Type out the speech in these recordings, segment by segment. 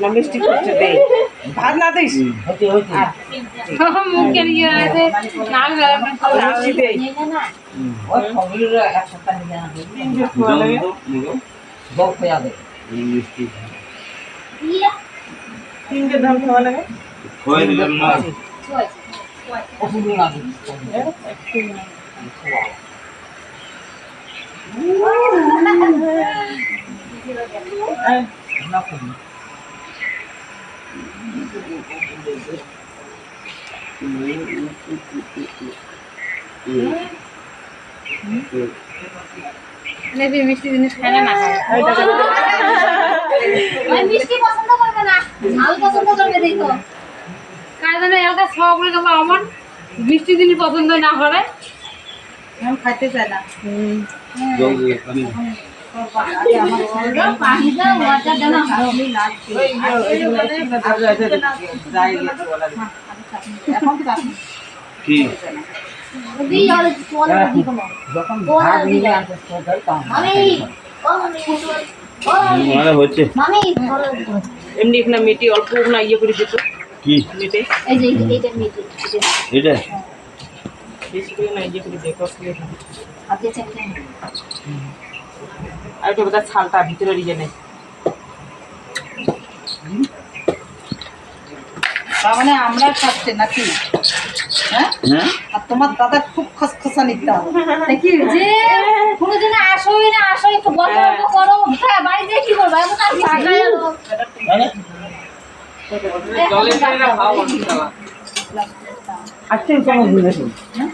না মিষ্টি করছে দে ভাত না দিস? আর মুখের আছে নাম মিষ্টি দে তিন বের সোয়া লাগে তিন বের ধান খাওয়া লাগে। এই, নেবি মিষ্টি জিনিস খায় না মিষ্টি পছন্দ করবে না ঝাল পছন্দ করবে দেখো কার জন্য এলাকা সব রকম আমার মিষ্টি জিনিস পছন্দ না করে। খাইতে চাই না। পানি দাও ওয়াটার দাও না ওই যে, আর যাই দে, যাই গেছে বলা যায়। এখন চাটনি কি দি আর তোলে দি কোনো যখন ওরা ভাগ দিলে। নিয়ে আনতে তখন মামি ও মামি ও মামি মানে? হচ্ছে মামি এমনি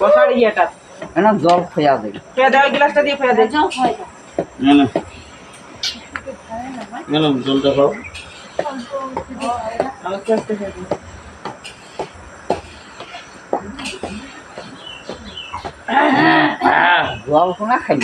বসার ইয়েটা না জল খেয়া দেবে ফেয়া দেওয়া গ্লাসটা দিয়ে জল না না। জলটা খাও। জল কোনা খাই